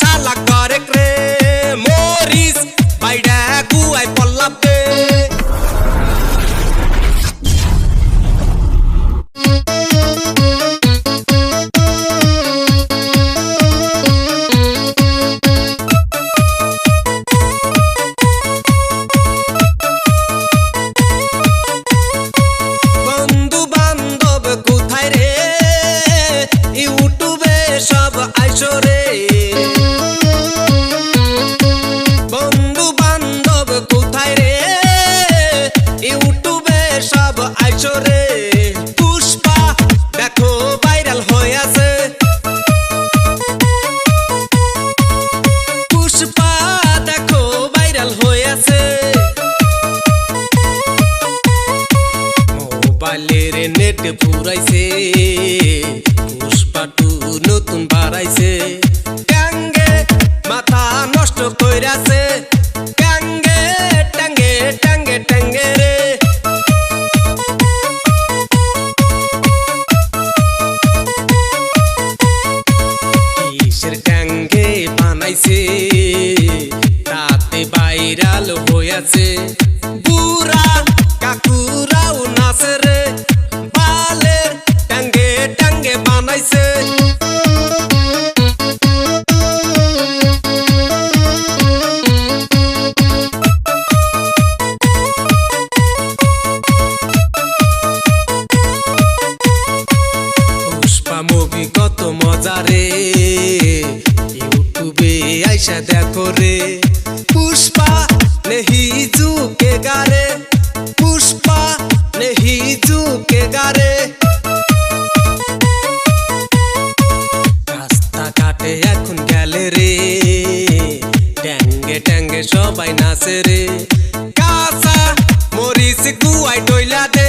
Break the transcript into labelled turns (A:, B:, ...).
A: শালা কারেক রে মরিস বাইডা গুয়াই পল্লাপে। সব আইসরে মোবাইলের নেট পুরাইছে পুষ্পাটু নতুন বাড়াইছে। রে ইউটিউবে আইসা দেখো রে। পুষ্পা নেহি জুকে গারে, পুষ্পা নেহি জুকে গারে। রাস্তা কাটে এখন গেলে রে, ট্যাঙ্গে ট্যাঙ্গে সবাই নাচে রে। কাঁচা মরিচ গুয়াই টইলা দে